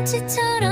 먼지처럼